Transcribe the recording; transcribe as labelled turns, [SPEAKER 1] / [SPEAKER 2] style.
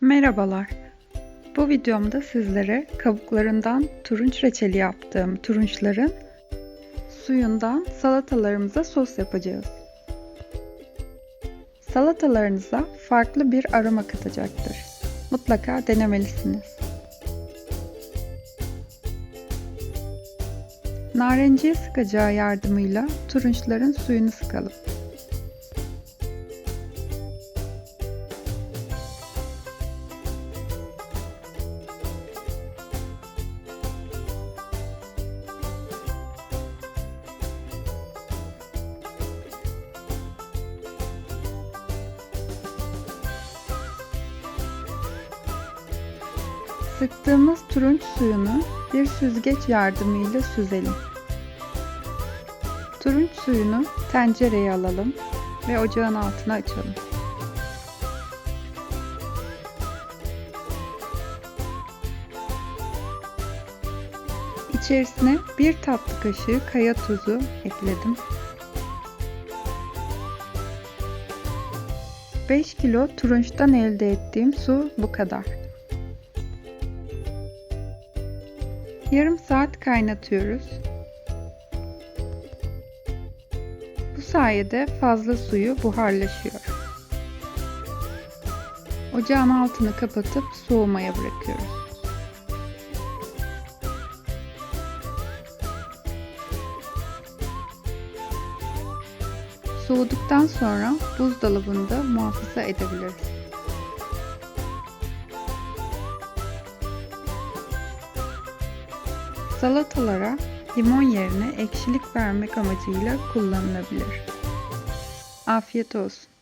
[SPEAKER 1] Merhabalar. Bu videomda sizlere kabuklarından turunç reçeli yaptığım turunçların suyundan salatalarımıza sos yapacağız. Salatalarınıza farklı bir aroma katacaktır. Mutlaka denemelisiniz. Narenciye sıkacağı yardımıyla turunçların suyunu sıkalım. Sıktığımız turunç suyunu bir süzgeç yardımıyla süzelim. Turunç suyunu tencereye alalım ve ocağın altına açalım. İçerisine bir tatlı kaşığı kaya tuzu ekledim. 5 kilo turunçtan elde ettiğim su bu kadar. Yarım saat kaynatıyoruz. Bu sayede fazla suyu buharlaşıyor. Ocağın altını kapatıp soğumaya bırakıyoruz. Soğuduktan sonra buzdolabında muhafaza edebiliriz. Salatalara limon yerine ekşilik vermek amacıyla kullanılabilir. Afiyet olsun.